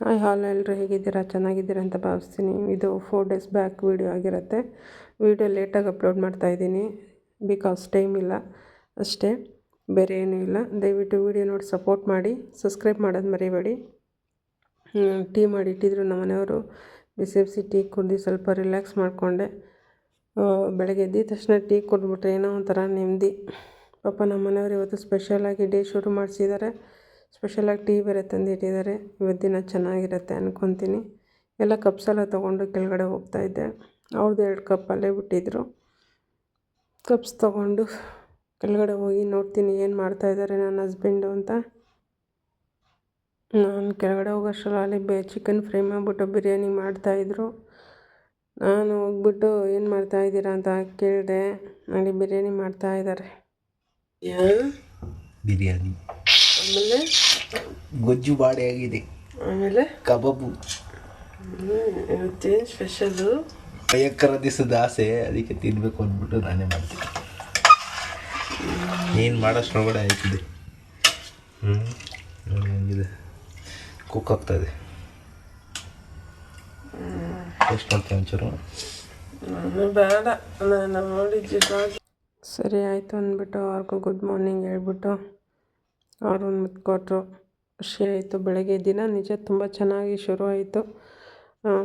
Hi, ಹಾಲ್ ಎಲ್ಲರೂ ಹೇಗಿದ್ದೀರಾ? ಚೆನ್ನಾಗಿದ್ದೀರಾ ಅಂತ ಭಾವಿಸ್ತೀನಿ. ಇದು ಫೋರ್ ಡೇಸ್ ಬ್ಯಾಕ್ ವೀಡಿಯೋ ಆಗಿರುತ್ತೆ. ವೀಡಿಯೋ ಲೇಟಾಗಿ ಅಪ್ಲೋಡ್ ಮಾಡ್ತಾ ಇದ್ದೀನಿ. ಬಿಕಾಸ್ ಟೈಮ್ ಇಲ್ಲ. ಅಷ್ಟೇ. ಬೇರೆ ಏನೂ ಇಲ್ಲ. ದಯವಿಟ್ಟು ವೀಡಿಯೋ ನೋಡಿ ಸಪೋರ್ಟ್ ಮಾಡಿ. ಸಬ್ಸ್ಕ್ರೈಬ್ ಮಾಡೋದು ಮರಿಬೇಡಿ. ಟೀ ಮಾಡಿ ಇಟ್ಟಿದ್ರು ನಮ್ಮ ಮನೆಯವರು ಬಿಸಿ ಬಿಸಿ ಟೀ ಕುಡ್ದು ಸ್ವಲ್ಪ ರಿಲ್ಯಾಕ್ಸ್ ಮಾಡಿಕೊಂಡೆ. ಬೆಳಗ್ಗೆ ಎದ್ದಿದ ತಕ್ಷಣ ಟೀ ಕುಡಿದ್ಬಿಟ್ರೆ ಏನೋ ಒಂಥರ ನೆಮ್ಮದಿ. ಪಾಪ ನಮ್ಮ ಮನೆಯವ್ರು ಇವತ್ತು ಸ್ಪೆಷಲಾಗಿ ಡೇ ಶುರು ಮಾಡಿಸಿದ್ದಾರೆ. ಸ್ಪೆಷಲಾಗಿ ಟೀ ಬೇರೆ ತಂದಿಟ್ಟಿದ್ದಾರೆ. ಇವತ್ತು ದಿನ ಚೆನ್ನಾಗಿರುತ್ತೆ ಅಂದ್ಕೊತೀನಿ ಎಲ್ಲ ಕಪ್ಸೆಲ್ಲ ತೊಗೊಂಡು ಕೆಳಗಡೆ ಹೋಗ್ತಾಯಿದ್ದೆ ಅವ್ರದ್ದು ಎರಡು ಕಪ್ ಅಲ್ಲೇ ಬಿಟ್ಟಿದ್ರು. ಕಪ್ಸ್ ತೊಗೊಂಡು ಕೆಳಗಡೆ ಹೋಗಿ ನೋಡ್ತೀನಿ ಏನು ಮಾಡ್ತಾಯಿದ್ದಾರೆ ನನ್ನ ಹಸ್ಬೆಂಡು ಅಂತ. ನಾನು ಕೆಳಗಡೆ ಹೋಗೋಷ್ಟರಲ್ಲಿ ಬೇ ಚಿಕನ್ ಫ್ರೈ ಮಾಡಿಬಿಟ್ಟು ಬಿರಿಯಾನಿ ಮಾಡ್ತಾಯಿದ್ರು ನಾನು ಹೋಗ್ಬಿಟ್ಟು ಏನು ಮಾಡ್ತಾಯಿದ್ದೀರಾ ಅಂತ ಕೇಳಿದೆ ನಾಳೆ ಬಿರಿಯಾನಿ ಮಾಡ್ತಾಯಿದ್ದಾರೆ ಬಿರಿಯಾನಿ. ಆಮೇಲೆ? ಗೊಜ್ಜು ಬಾಡೆ ಆಗಿದೆ. ಆಮೇಲೆ? ಕಬಾಬು. ಇವತ್ತೇನು ಸ್ಪೆಷಲು ಭಯಂಕರ ದಿವಸದ ಆಸೆ ಅದಕ್ಕೆ ತಿನ್ನಬೇಕು ಅಂದ್ಬಿಟ್ಟು ನಾನೇ ಮಾಡ್ತೀನಿ. ನೀನು ಒಳಗಡೆ ಆಯ್ತಿದೆ. ಹ್ಞೂ ನೋಡಿ ಹಂಗಿದೆ. ಕುಕ್ ಆಗ್ತಾಯಿದೆ ಟೇಸ್ಟ್ ಮಾಡ್ತೀನಿ ಒಂಚೂರು. ಬೇಡ. ನಾನು ನೋಡಿದ್ದು ಸರಿ ಆಯಿತು ಅಂದ್ಬಿಟ್ಟು ಅವ್ರಿಗೂ ಗುಡ್ ಮಾರ್ನಿಂಗ್ ಹೇಳ್ಬಿಟ್ಟು ಅವ್ರು ಒಂದು ಮುತ್ತು ಕೊಟ್ಟರು ಖುಷಿ ಆಯಿತು. ಬೆಳಗ್ಗೆ ದಿನ ನಿಜ ತುಂಬ ಚೆನ್ನಾಗಿ ಶುರು ಆಯಿತು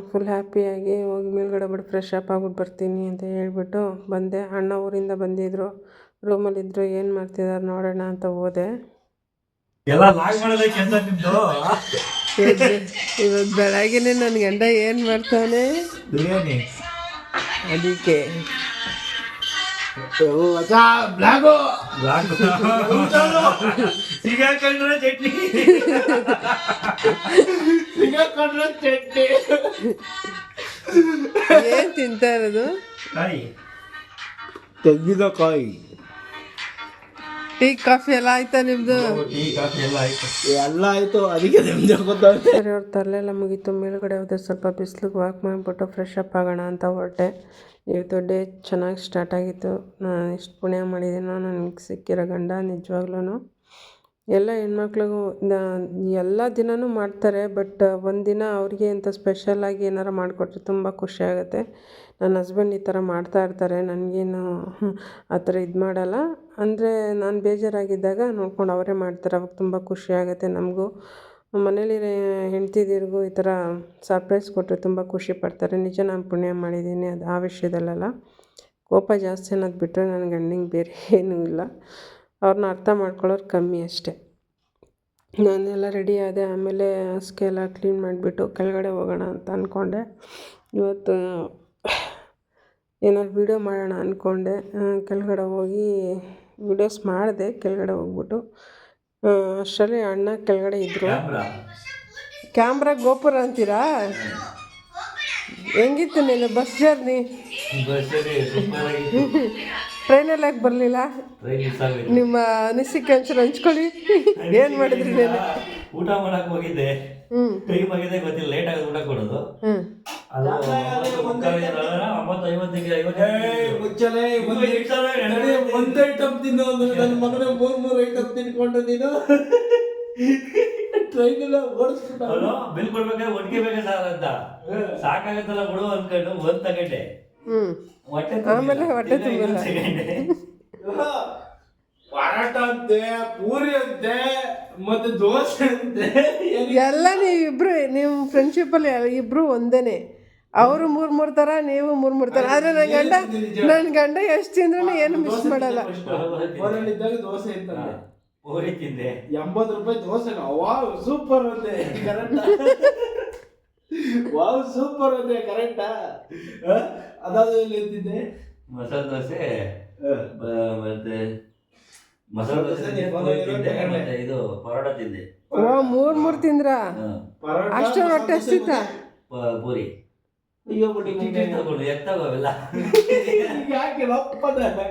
ಫುಲ್ ಹ್ಯಾಪಿಯಾಗಿ ಹೋಗಿ ಮೇಲ್ಗಡೆ ಬಿಟ್ಟು ಫ್ರೆಶ್ ಅಪ್ ಆಗ್ಬಿಟ್ಟು ಬರ್ತೀನಿ ಅಂತ ಹೇಳ್ಬಿಟ್ಟು ಬಂದೆ. ಅಣ್ಣ ಊರಿಂದ ಬಂದಿದ್ದರು ರೂಮಲ್ಲಿದ್ದರು ಏನು ಮಾಡ್ತಿದ್ದಾರೆ ನೋಡೋಣ ಅಂತ ಹೋದೆ. ಎಲ್ಲ ಇವತ್ತು ಬೆಳಗ್ಗೆನೆ ನನ್ನ ಗಂಡ ಏನು ಮಾಡ್ತಾನೆ? ಬಿರಿಯಾನಿ. ಅದಕ್ಕೆ. ಬ್ಲಾಗು. ಸಿಗಾಕೊಂಡ್ರೆ ಚಟ್ನಿ. ಸಿಗಾಕೊಂಡ್ರೆ ಚಟ್ನಿ. ಏನು ತಿಂತಾ ಇರೋದು? ಕಾಯಿ. ತೆಗ್ಗಿದ ಕಾಯಿ. ಟೀ ಕಾಫಿ ಎಲ್ಲ ಆಯ್ತಾ ಕಾಫಿ ಎಲ್ಲ ಆಯ್ತು. ಎಲ್ಲ ಆಯಿತು ಅದಕ್ಕೆ ನಿಮ್ದು ಸರಿ ಅವ್ರ ತಲೆಲ್ಲ ಮುಗೀತು. ಮೇಲ್ಗಡೆ ಹೋದ್ರೆ ಸ್ವಲ್ಪ ಬಿಸ್ಲಿಗೆ ವಾಕ್ ಮಾಡಿಬಿಟ್ಟು ಫ್ರೆಶ್ ಅಪ್ ಆಗೋಣ ಅಂತ ಹೊರಟೆ. ಇವತ್ತು ಡೇ ಚೆನ್ನಾಗಿ ಸ್ಟಾರ್ಟ್ ಆಗಿತ್ತು. ನಾನು ಇಷ್ಟು ಪುಣ್ಯ ಮಾಡಿದ್ದೀನೋ. ನನಗೆ ಸಿಕ್ಕಿರೋ ಗಂಡ ನಿಜವಾಗ್ಲೂ ಎಲ್ಲ ಹೆಣ್ಮಕ್ಳಿಗೂ ಎಲ್ಲ ದಿನವೂ ಮಾಡ್ತಾರೆ, ಬಟ್ ಒಂದಿನ ಅವ್ರಿಗೆ ಅಂತ ಸ್ಪೆಷಲಾಗಿ ಏನಾರು ಮಾಡಿಕೊಟ್ರೆ ತುಂಬ ಖುಷಿ ಆಗುತ್ತೆ. ನನ್ನ ಹಸ್ಬೆಂಡ್ ಈ ಥರ ಮಾಡ್ತಾ ಇರ್ತಾರೆ, ನನಗೇನು ಆ ಥರ ಇದು ಮಾಡಲ್ಲ. ಅಂದರೆ ನಾನು ಬೇಜಾರಾಗಿದ್ದಾಗ ನೋಡ್ಕೊಂಡು ಅವರೇ ಮಾಡ್ತಾರೆ, ಅವಾಗ ತುಂಬ ಖುಷಿ ಆಗುತ್ತೆ ನಮಗೂ. ಮನೇಲಿ ಹೆಂಡ್ತಿದಿರಿಗೂ ಈ ಥರ ಸರ್ಪ್ರೈಸ್ ಕೊಟ್ಟರೆ ತುಂಬ ಖುಷಿ ಪಡ್ತಾರೆ. ನಿಜ ನಾನು ಪುಣ್ಯ ಮಾಡಿದ್ದೀನಿ ಅದು ಆ ವಿಷಯದಲ್ಲೆಲ್ಲ. ಕೋಪ ಜಾಸ್ತಿ ಅನ್ನೋದು ಬಿಟ್ಟರೆ ನನ್ನ ಗಂಡಿಗೆ ಬೇರೆ ಏನೂ ಇಲ್ಲ. ಅವ್ರನ್ನ ಅರ್ಥ ಮಾಡ್ಕೊಳ್ಳೋರು ಕಮ್ಮಿ ಅಷ್ಟೇ. ನಾನೆಲ್ಲ ರೆಡಿ ಆದೆ ಆಮೇಲೆ ಹಾಸಿಗೆ ಎಲ್ಲ ಕ್ಲೀನ್ ಮಾಡಿಬಿಟ್ಟು ಕೆಳಗಡೆ ಹೋಗೋಣ ಅಂತ ಅಂದ್ಕೊಂಡೆ ಇವತ್ತು ಏನಾದ್ರು ವೀಡಿಯೋ ಮಾಡೋಣ ಅಂದ್ಕೊಂಡೆ ಕೆಳಗಡೆ ಹೋಗಿ ವೀಡಿಯೋಸ್ ಮಾಡಿದೆ ಕೆಳಗಡೆ ಹೋಗ್ಬಿಟ್ಟು. ಅಷ್ಟರಲ್ಲಿ ಅಣ್ಣ ಕೆಳಗಡೆ ಇದ್ದರು ಕ್ಯಾಮ್ರಾ ಗೋಪುರ ಅಂತೀರಾ? ಹೆಂಗಿತ್ತು ನೀನು ಬಸ್ ಜರ್ನಿ ಟ್ರೈನಲ್ಲಿ ಯಾಕೆ ಬರಲಿಲ್ಲ? ನಿಮ್ಮ ಅನಿಸಿಕೆ ಒಂಚೂರು ಹಂಚ್ಕೊಳ್ಳಿ. ಏನು ಮಾಡಿದ್ರಿ ನೀನು ಊಟ ಮಾಡಕ್ ಹೋಗಿದ್ದೆ. ಟೈಮ್ ಆಗಿದೆ ಗೊತ್ತಿಲ್ಲ. ಲೇಟ್ ಆಗಿದೆ ಊಟ ಕೊಡೋದು. ಒಂದು ಐಟಮ್ ತಿನ್ನೋ ನನ್ನ ಮಗನ ಮೂರ್ ಮೂರ್ ಐಟಮ್ ತಿನ್ಕೊಂಡು ನೀನು? ಟ್ರೈನ್ ಎಲ್ಲ ಓಡಿಸ್ಬಿಟ್ಟ. ಬಿಲ್ ಕೊಡ್ಬೇಕಾದ್ರೆ ಒಟ್ಟಿಗೆ ಬೇಕಾ ಸರ್ ಅಂತ? ಸಾಕಾಗತ್ತಲ್ಲ ಬಿಡು ಅನ್ಕೊಂಡು ಒಂದ್ ತಗೊಂಡೆ. ಹ್ಞೂ ಹೊಟ್ಟೆ ಆಮೇಲೆ ಹೊಟ್ಟೆ ತುಂಬಿಲ್ಲ. ಪರಾಟ ಅಂತೆ ಪೂರಿ ಅಂತೆ ಮತ್ತೆ ದೋಸೆ ಅಂತೆ ಎಲ್ಲ ನೀವಿಬ್ರು ನಿಮ್ಮ ಫ್ರೆಂಡ್ಶಿಪ್ಪಲ್ಲಿ ಇಬ್ರು ಒಂದೇನೆ. ಅವರು ಮೂರ್ ಮೂರ್ ತರ ನೀವು ಮೂರ್ ಮೂರ್ ತರ. ಆದ್ರೆ ನನ್ನ ಗಂಡ ನನ್ನ ಗಂಡ ಎಷ್ಟು ತಿಂದ್ರೂ ಏನು ಮಿಸ್ ಮಾಡಲ್ಲ. ಫೋನಲ್ಲಿದ್ದಾಗ ದೋಸೆ ಇತ್ತಂತೆ. ಪೂರಿ ತಿಂದೆ. ಎಂಬತ್ತು ರೂಪಾಯಿ ದೋಸೆ ವಾವ್ ಸೂಪರ್ ಅಂತೆ ಕರೆಕ್ಟ್ ವಾವ್ ಸೂಪರ್ ಅಂತೆ ಕರೆಕ್ಟಾ ಅದಾದ ಎಂತಿದ್ದೆ ಮಸಾಲೆ ದೋಸೆ ಮತ್ತೆ ಮಸಾಲೆ ದೋಸೆ ತಿಂದೆ, ಮತ್ತೆ ಇದು ಪರೋಟ ತಿಂದೆ. ಓ ಮೂರು ಮೂರು ತಿಂದ್ರಾ? ಅಷ್ಟು ಹೊಟ್ಟೆ ಹಸಿತ ಪೂರಿ. ಅಯ್ಯೋ ಬಿಡಿ ತಗೊಂಡು ಯಾಕೆ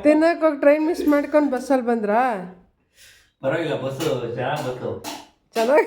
ತಿನ್ನಕ್ಕೆ ಹೋಗಿ ಟ್ರೈನ್ ಮಿಸ್ ಮಾಡ್ಕೊಂಡು ಬಸ್ಸಲ್ಲಿ ಬಂದ್ರಾ? ಪರವಾಗಿಲ್ಲ ಬಸ್ಸು ಚೆನ್ನಾಗಿ ಬಂತು ಚೆನ್ನಾಗಿ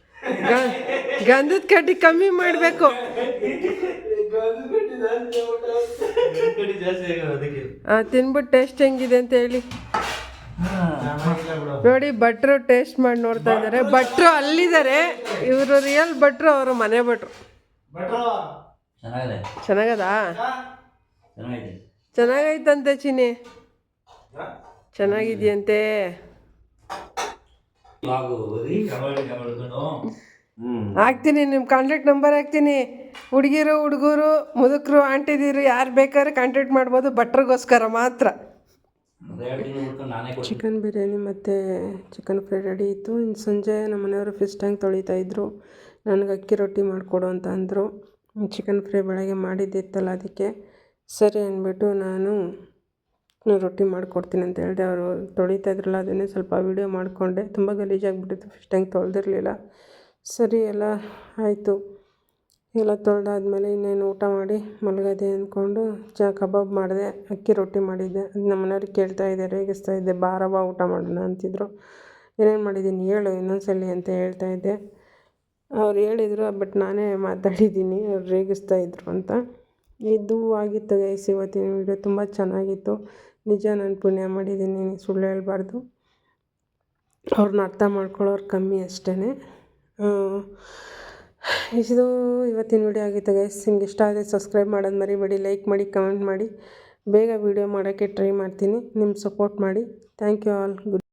ಗಂಧದ ಕಡ್ಡಿ ಕಮ್ಮಿ ಮಾಡಬೇಕು. ತಿನ್ಬಿಟ್ಟು ಟೇಸ್ಟ್ ಹೆಂಗಿದೆ ಅಂತ ಹೇಳಿ. ನೋಡಿ ಭಟ್ರು ಟೇಸ್ಟ್ ಮಾಡಿ ನೋಡ್ತಾ ಇದ್ದಾರೆ. ಭಟ್ರು ಅಲ್ಲಿದ್ದಾರೆ. ಇವರು ರಿಯಲ್ ಭಟ್ರು ಅವರು ಮನೆ ಭಟ್ರು. ಚೆನ್ನಾಗದ. ಚೆನ್ನಾಗೈತಂತೆ ಚಿನಿ ಚೆನ್ನಾಗಿದ್ಯಂತೆ. ಹಾಕ್ತೀನಿ ನಿಮ್ಮ ಕಾಂಟ್ಯಾಕ್ಟ್ ನಂಬರ್ ಹಾಕ್ತೀನಿ. ಹುಡುಗಿರು ಹುಡುಗರು ಮುದುಕರು ಆಂಟಿದಿರು ಯಾರು ಬೇಕಾದ್ರೆ ಕಾಂಟ್ಯಾಕ್ಟ್ ಮಾಡ್ಬೋದು ಬಟ್ರಗೋಸ್ಕರ ಮಾತ್ರ. ಚಿಕನ್ ಬಿರಿಯಾನಿ ಮತ್ತು ಚಿಕನ್ ಫ್ರೈ ರೆಡಿ ಇತ್ತು. ಇನ್ನು ಸಂಜೆ ನಮ್ಮ ಮನೆಯವರು ಫಿಶ್ ಟ್ಯಾಂಕ್ ತೊಳಿತಾ ಇದ್ರು. ನನಗೆ ಅಕ್ಕಿ ರೊಟ್ಟಿ ಮಾಡಿಕೊಡು ಅಂತ ಅಂದರು. ಚಿಕನ್ ಫ್ರೈ ಬೆಳಗ್ಗೆ ಮಾಡಿದ್ದಿತ್ತಲ್ಲ ಅದಕ್ಕೆ. ಸರಿ ಅಂದ್ಬಿಟ್ಟು ನಾನು ರೊಟ್ಟಿ ಮಾಡಿಕೊಡ್ತೀನಿ ಅಂತ ಹೇಳಿದೆ. ಅವರು ತೊಳಿತಾ ಇದ್ರಲ್ಲ, ಅದನ್ನೇ ಸ್ವಲ್ಪ ವೀಡಿಯೋ ಮಾಡಿಕೊಂಡೆ. ತುಂಬ ಗಲೀಜಾಗಿಬಿಟ್ಟಿತ್ತು ಫಸ್ಟ್ ಹಂಗೆ ತೊಳೆದಿರಲಿಲ್ಲ. ಸರಿ, ಎಲ್ಲ ಆಯಿತು. ಎಲ್ಲ ತೊಳೆದಾದ್ಮೇಲೆ ಇನ್ನೇನು ಊಟ ಮಾಡಿ ಮಲಗದೆ ಅಂದ್ಕೊಂಡು ಚ ಕಬಾಬ್ ಮಾಡಿದೆ, ಅಕ್ಕಿ ರೊಟ್ಟಿ ಮಾಡಿದ್ದೆ. ಅದು ನಮ್ಮ ಮನೆಯವ್ರಿಗೆ ಕೇಳ್ತಾ ಇದ್ದೆ ರೇಗಿಸ್ತಾ ಇದ್ದೆ ಬಾರವ ಊಟ ಮಾಡೋಣ ಅಂತಿದ್ರು. ಏನೇನು ಮಾಡಿದ್ದೀನಿ ಹೇಳು, ಇನ್ನೊಂದ್ಸಲಿ ಅಂತ ಹೇಳ್ತಾ ಇದ್ದೆ. ಅವ್ರು ಹೇಳಿದರು, ಬಟ್ ನಾನೇ ಮಾತಾಡಿದ್ದೀನಿ, ಅವ್ರು ರೇಗಿಸ್ತಾ ಇದ್ರು ಅಂತ. ಇದು ಆಗಿತ್ತು ಗೈಸ್, ಇವತ್ತಿನ ವಿಡಿಯೋ ತುಂಬ ಚೆನ್ನಾಗಿತ್ತು. ನಿಜ ನಾನು ಪುಣ್ಯ ಮಾಡಿದ್ದೀನಿ ಸುಳ್ಳು ಹೇಳ್ಬಾರ್ದು. ಅವ್ರನ್ನ ಅರ್ಥ ಮಾಡ್ಕೊಳ್ಳೋರು ಕಮ್ಮಿ ಅಷ್ಟೇ ಇದು ಇವತ್ತಿನ ವಿಡಿಯೋ ಆಗಿತ್ತು ಗೈಸ್ ನಿಮ್ಗೆ ಇಷ್ಟ ಆದರೆ ಸಬ್ಸ್ಕ್ರೈಬ್ ಮಾಡೋದು ಮರಿಬೇಡಿ ಲೈಕ್ ಮಾಡಿ ಕಮೆಂಟ್ ಮಾಡಿ. ಬೇಗ ವಿಡಿಯೋ ಮಾಡೋಕ್ಕೆ ಟ್ರೈ ಮಾಡ್ತೀನಿ. ನಿಮ್ಮ ಸಪೋರ್ಟ್ ಮಾಡಿ. Thank you all good